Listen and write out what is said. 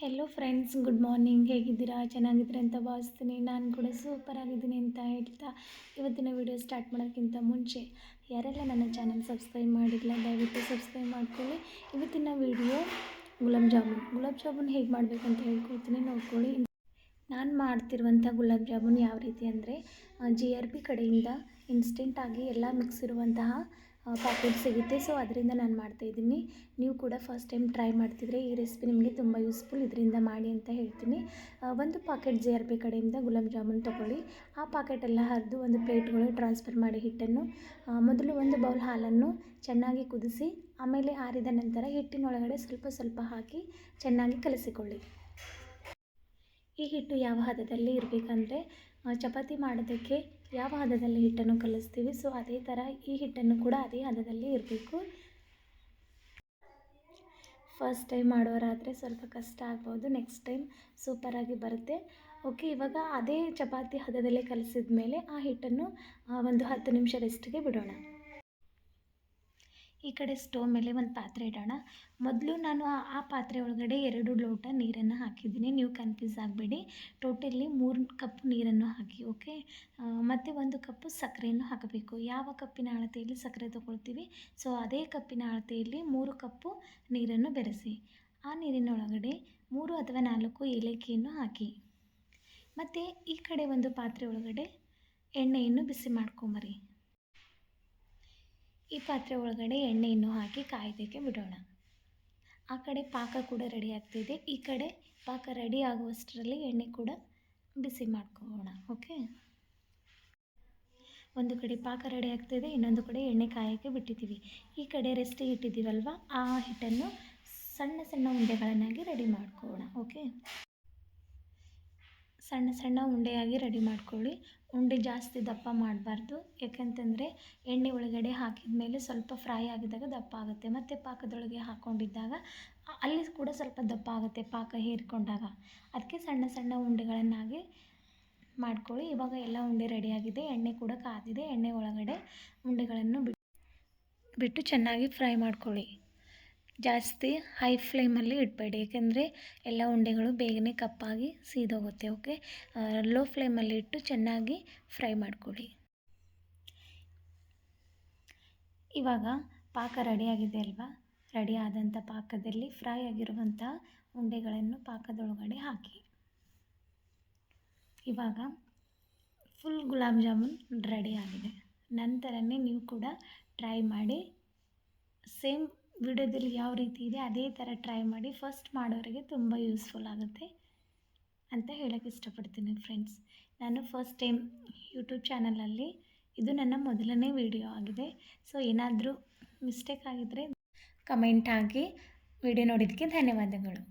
Hello friends good morning ಹೇಗಿದ್ದೀರಾ? ಚೆನ್ನಾಗಿದ್ದೀರಾ ಅಂತ ಭಾವಿಸ್ತೀನಿ. ನಾನು ಕೂಡ ಸೂಪರ್ ಆಗಿದ್ದೀನಿ ಅಂತ ಹೇಳ್ತಾ ಇವತ್ತಿನ ವಿಡಿಯೋ ಸ್ಟಾರ್ಟ್ ಮಾಡೋಕ್ಕಿಂತ ಮುಂಚೆ ಯಾರೆಲ್ಲ ನನ್ನ ಚಾನಲ್ ಸಬ್ಸ್ಕ್ರೈಬ್ ಮಾಡಿಲ್ಲ, ದಯವಿಟ್ಟು ಸಬ್ಸ್ಕ್ರೈಬ್ ಮಾಡ್ಕೊಳ್ಳಿ. ಇವತ್ತಿನ ವಿಡಿಯೋ ಗುಲಾಬ್ ಜಾಮೂನ್. ಗುಲಾಬ್ ಜಾಮೂನ್ ಹೇಗೆ ಮಾಡಬೇಕು ಅಂತ ಹೇಳ್ಕೊಡ್ತೀನಿ, ನೋಡ್ಕೊಳ್ಳಿ. ನಾನು ಮಾಡ್ತಿರುವಂಥ ಗುಲಾಬ್ ಜಾಮೂನ್ ಯಾವ ರೀತಿ ಅಂದರೆ ಜಿ ಆರ್ ಪಿ ಕಡೆಯಿಂದ ಇನ್ಸ್ಟೆಂಟಾಗಿ ಎಲ್ಲ ಮಿಕ್ಸ್ ಇರುವಂತಹ ಪ್ಯಾಕೆಟ್ ಸಿಗುತ್ತೆ. ಸೊ ಅದರಿಂದ ನಾನು ಮಾಡ್ತಾಯಿದ್ದೀನಿ ನೀವು ಕೂಡ ಫಸ್ಟ್ ಟೈಮ್ ಟ್ರೈ ಮಾಡ್ತಿದ್ರೆ ಈ ರೆಸಿಪಿ ನಿಮಗೆ ತುಂಬ ಯೂಸ್ಫುಲ್ ಇದರಿಂದ ಮಾಡಿ ಅಂತ ಹೇಳ್ತೀನಿ. ಒಂದು ಪಾಕೆಟ್ ಜೆ ಆರ್ ಪಿ ಕಡೆಯಿಂದ ಗುಲಾಬ್ ಜಾಮೂನ್ ತೊಗೊಳ್ಳಿ. ಆ ಪಾಕೆಟೆಲ್ಲ ಹರಿದು ಒಂದು ಪ್ಲೇಟ್ಗಳು ಟ್ರಾನ್ಸ್ಫರ್ ಮಾಡಿ ಹಿಟ್ಟನ್ನು ಮೊದಲು ಒಂದು ಬೌಲ್ ಹಾಲನ್ನು ಚೆನ್ನಾಗಿ ಕುದಿಸಿ, ಆಮೇಲೆ ಆರಿದ ನಂತರ ಹಿಟ್ಟಿನೊಳಗಡೆ ಸ್ವಲ್ಪ ಸ್ವಲ್ಪ ಹಾಕಿ ಚೆನ್ನಾಗಿ ಕಲಸಿಕೊಳ್ಳಿ. ಈ ಹಿಟ್ಟು ಯಾವ ಹದದಲ್ಲಿ ಇರಬೇಕಂದ್ರೆ ಚಪಾತಿ ಮಾಡೋದಕ್ಕೆ ಯಾವ ಹದದಲ್ಲಿ ಹಿಟ್ಟನ್ನು ಕಲಿಸ್ತೀವಿ. ಸೊ ಅದೇ ಥರ ಈ ಹಿಟ್ಟನ್ನು ಕೂಡ ಅದೇ ಹದದಲ್ಲಿ ಇರಬೇಕು. ಫಸ್ಟ್ ಟೈಮ್ ಮಾಡೋರಾದರೆ ಸ್ವಲ್ಪ ಕಷ್ಟ ಆಗ್ಬೋದು ನೆಕ್ಸ್ಟ್ ಟೈಮ್ ಸೂಪರಾಗಿ ಬರುತ್ತೆ. ಓಕೆ ಇವಾಗ ಅದೇ ಚಪಾತಿ ಹದದಲ್ಲೇ ಕಲಿಸಿದ ಮೇಲೆ ಆ ಹಿಟ್ಟನ್ನು ಒಂದು ಹತ್ತು ನಿಮಿಷ ರೆಸ್ಟ್ಗೆ ಬಿಡೋಣ. ಈ ಕಡೆ ಸ್ಟೋವ್ ಮೇಲೆ ಒಂದು ಪಾತ್ರೆ ಇಡೋಣ. ಮೊದಲು ನಾನು ಆ ಪಾತ್ರೆ ಒಳಗಡೆ ಎರಡು ಲೋಟ ನೀರನ್ನು ಹಾಕಿದ್ದೀನಿ. ನೀವು ಕನ್ಫ್ಯೂಸ್ ಆಗಬೇಡಿ. ಟೋಟಲಿ ಮೂರು ಕಪ್ ನೀರನ್ನು ಹಾಕಿ, ಓಕೆ? ಮತ್ತು ಒಂದು ಕಪ್ಪು ಸಕ್ಕರೆಯನ್ನು ಹಾಕಬೇಕು. ಯಾವ ಕಪ್ಪಿನ ಅಳತೆಯಲ್ಲಿ ಸಕ್ಕರೆ ತಗೊಳ್ತೀವಿ? ಸೊ, ಅದೇ ಕಪ್ಪಿನ ಅಳತೆಯಲ್ಲಿ ಮೂರು ಕಪ್ಪು ನೀರನ್ನು ಬೆರೆಸಿ. ಆ ನೀರಿನೊಳಗಡೆ ಮೂರು ಅಥವಾ ನಾಲ್ಕು ಏಲಕ್ಕಿಯನ್ನು ಹಾಕಿ. ಮತ್ತು ಈ ಕಡೆ ಒಂದು ಪಾತ್ರೆ ಒಳಗಡೆ ಎಣ್ಣೆಯನ್ನು ಬಿಸಿ ಮಾಡ್ಕೊಂಬರಿ. ಈ ಪಾತ್ರೆ ಒಳಗಡೆ ಎಣ್ಣೆಯನ್ನು ಹಾಕಿ ಕಾಯ್ದಕ್ಕೆ ಬಿಡೋಣ. ಆ ಕಡೆ ಪಾಕ ಕೂಡ ರೆಡಿ ಆಗ್ತಿದೆ. ಈ ಕಡೆ ಪಾಕ ರೆಡಿ ಆಗುವಷ್ಟರಲ್ಲಿ ಎಣ್ಣೆ ಕೂಡ ಬಿಸಿ ಮಾಡ್ಕೊಳ್ಳೋಣ. ಓಕೆ ಒಂದು ಕಡೆ ಪಾಕ ರೆಡಿ ಆಗ್ತಿದೆ, ಇನ್ನೊಂದು ಕಡೆ ಎಣ್ಣೆ ಕಾಯೋಕ್ಕೆ ಬಿಟ್ಟಿದ್ದೀವಿ. ಈ ಕಡೆ ರೆಸ್ಟಿಗೆ ಇಟ್ಟಿದ್ದೀವಲ್ವ? ಆ ಹಿಟ್ಟನ್ನು ಸಣ್ಣ ಸಣ್ಣ ಉಂಡೆಗಳನ್ನಾಗಿ ರೆಡಿ ಮಾಡ್ಕೊಳ್ಳೋಣ. ಓಕೆ ಸಣ್ಣ ಸಣ್ಣ ಉಂಡೆಯಾಗಿ ರೆಡಿ ಮಾಡ್ಕೊಳ್ಳಿ. ಉಂಡೆ ಜಾಸ್ತಿ ದಪ್ಪ ಮಾಡಬಾರ್ದು. ಯಾಕಂತಂದರೆ ಎಣ್ಣೆ ಒಳಗಡೆ ಹಾಕಿದ ಮೇಲೆ ಸ್ವಲ್ಪ ಫ್ರೈ ಆಗಿದಾಗ ದಪ್ಪ ಆಗುತ್ತೆ. ಮತ್ತು ಪಾಕದೊಳಗೆ ಹಾಕ್ಕೊಂಡಿದ್ದಾಗ ಅಲ್ಲಿ ಕೂಡ ಸ್ವಲ್ಪ ದಪ್ಪ ಆಗುತ್ತೆ ಪಾಕ ಹೀರಿಕೊಂಡಾಗ. ಅದಕ್ಕೆ ಸಣ್ಣ ಸಣ್ಣ ಉಂಡೆಗಳನ್ನಾಗಿ ಮಾಡ್ಕೊಳ್ಳಿ. ಇವಾಗ ಎಲ್ಲ ಉಂಡೆ ರೆಡಿಯಾಗಿದೆ ಎಣ್ಣೆ ಕೂಡ ಕಾದಿದೆ. ಎಣ್ಣೆ ಒಳಗಡೆ ಉಂಡೆಗಳನ್ನು ಬಿಟ್ಟು ಬಿಟ್ಟು ಚೆನ್ನಾಗಿ ಫ್ರೈ ಮಾಡ್ಕೊಳ್ಳಿ. ಜಾಸ್ತಿ ಹೈ ಫ್ಲೇಮಲ್ಲಿ ಇಡಬೇಡಿ. ಏಕೆಂದರೆ ಎಲ್ಲ ಉಂಡೆಗಳು ಬೇಗನೆ ಕಪ್ಪಾಗಿ ಸೀದೋಗುತ್ತೆ ಓಕೆ ಲೋ ಫ್ಲೇಮಲ್ಲಿ ಇಟ್ಟು ಚೆನ್ನಾಗಿ ಫ್ರೈ ಮಾಡ್ಕೊಳ್ಳಿ. ಇವಾಗ ಪಾಕ ರೆಡಿಯಾಗಿದೆ ಅಲ್ವಾ? ರೆಡಿ ಆದಂಥ ಪಾಕದಲ್ಲಿ ಫ್ರೈ ಆಗಿರುವಂಥ ಉಂಡೆಗಳನ್ನು ಪಾಕದೊಳಗಡೆ ಹಾಕಿ. ಇವಾಗ ಫುಲ್ ಗುಲಾಬ್ ಜಾಮೂನ್ ರೆಡಿ ಆಗಿದೆ. ನಂತರನೇ ನೀವು ಕೂಡ ಟ್ರೈ ಮಾಡಿ ಸೇಮ್ ವಿಡಿಯೋದಲ್ಲಿ ಯಾವ ರೀತಿ ಇದೆ ಅದೇ ಥರ ಟ್ರೈ ಮಾಡಿ ಫಸ್ಟ್ ಮಾಡೋರಿಗೆ ತುಂಬ ಯೂಸ್ಫುಲ್ ಆಗುತ್ತೆ ಅಂತ ಹೇಳೋಕ್ಕೆ ಇಷ್ಟಪಡ್ತೀನಿ ಫ್ರೆಂಡ್ಸ್ ನಾನು ಫಸ್ಟ್ ಟೈಮ್ ಯೂಟ್ಯೂಬ್ ಚಾನಲಲ್ಲಿ ಇದು ನನ್ನ ಮೊದಲನೇ ವಿಡಿಯೋ ಆಗಿದೆ. ಸೊ ಏನಾದರೂ ಮಿಸ್ಟೇಕ್ ಆಗಿದ್ದರೆ ಕಮೆಂಟ್ ಹಾಕಿ ವಿಡಿಯೋ ನೋಡಿದ್ದಕ್ಕೆ ಧನ್ಯವಾದಗಳು.